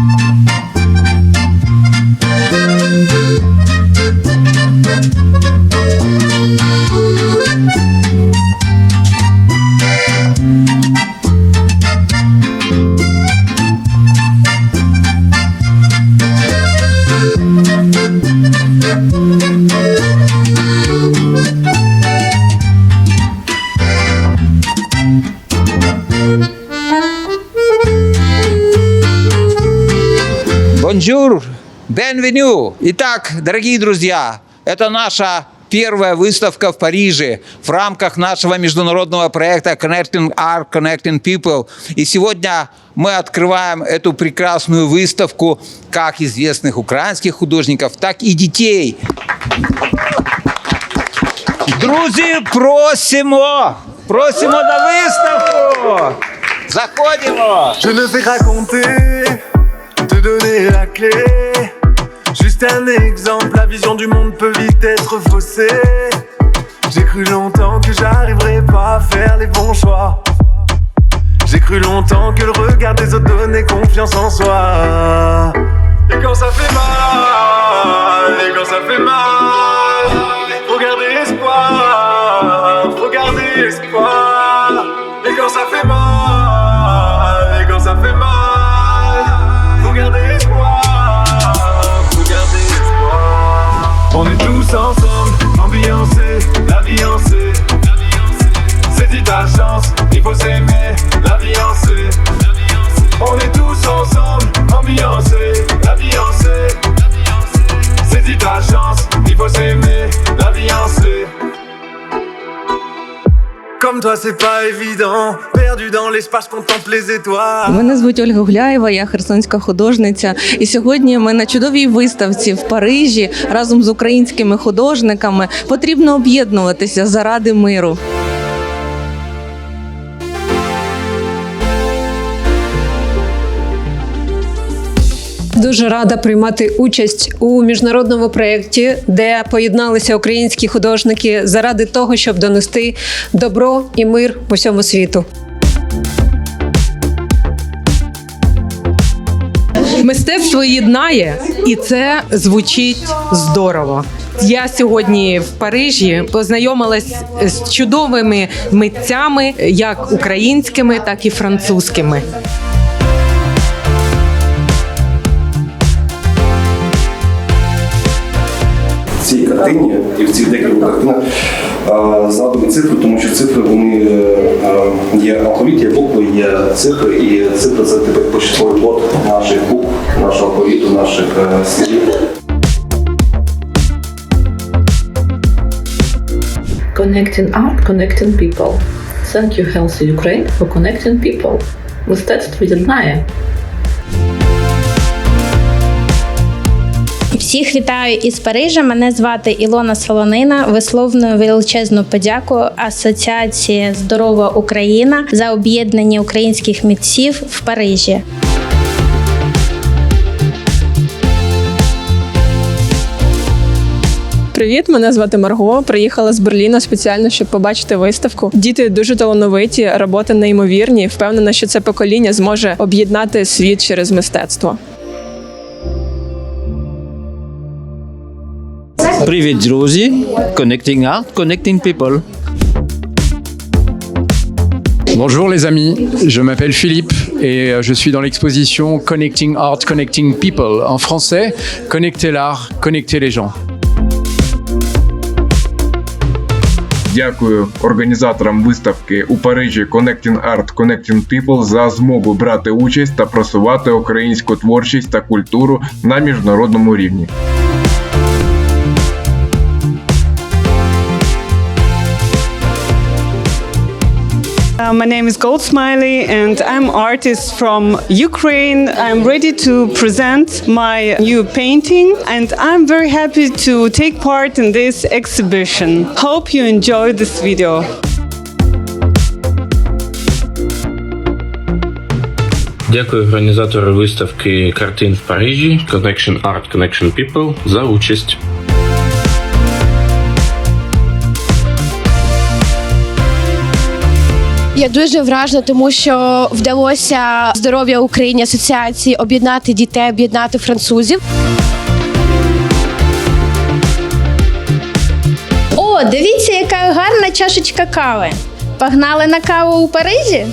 Música Бонжур, бенвеню. Итак, дорогие друзья, это наша первая выставка в Париже в рамках нашего международного проекта Connecting Art, Connecting People. И сегодня мы открываем эту прекрасную выставку как известных украинских художников, так и детей. Друзі, просимо! Просимо на виставку! Заходимо! Je ne vais raconter, donner la clé. Juste un exemple, la vision du monde peut vite être faussée. J'ai cru longtemps que j'arriverais pas à faire les bons choix. J'ai cru longtemps que le regard des autres donnait confiance en soi. Et quand ça fait mal, et quand ça fait mal, faut garder espoir, faut garder espoir. Comme toi, c'est pas évident. Perdu dans l'espace, contemple les étoiles. Мене звуть Ольга Гуляєва, я херсонська художниця. І сьогодні ми на чудовій виставці в Парижі разом з українськими художниками. Потрібно об'єднуватися заради миру. Дуже рада приймати участь у міжнародному проєкті, де поєдналися українські художники заради того, щоб донести добро і мир по всьому світу. Мистецтво єднає, і це звучить здорово. Я сьогодні в Парижі познайомилась з чудовими митцями, як українськими, так і французькими. Картині і в цих декількох картинах згадую цифри, тому що цифри вони є алфавіт, є букви, є цифри, і цифри це типу початковий код наших букв, нашого алфавіту, наших е, слів. Connecting art, connecting people. Thank you, Healthy Ukraine, for connecting people. Мистецтво єднає. Всіх вітаю із Парижа. Мене звати Ілона Солонина. Висловлюю величезну подяку Асоціації Здорова Україна за об'єднання українських митців в Парижі. Привіт, мене звати Марго. Приїхала з Берліна спеціально, щоб побачити виставку. Діти дуже талановиті, роботи неймовірні. Впевнена, що це покоління зможе об'єднати світ через мистецтво. Привіт, друзі! Connecting Art, Connecting People. Bonjour les amis, je m'appelle Philippe et euh, je suis dans l'exposition Connecting Art, Connecting People. En français, connecter l'art, connecter les gens. Дякую організаторам виставки у Парижі Connecting Art Connecting People за змогу брати участь та просувати українську творчість та культуру на міжнародному рівні. Uh, my name is Gold Smiley and I'm artist from Ukraine. I'm ready to present my new painting and I'm very happy to take part in this exhibition. Hope you enjoy this video. Дякую організатору виставки картин в Парижі Connection Art Connection People за участь. Я дуже вражена, тому що вдалося здоров'я Україні асоціації об'єднати дітей, об'єднати французів. О, дивіться, яка гарна чашечка кави. Погнали на каву у Парижі?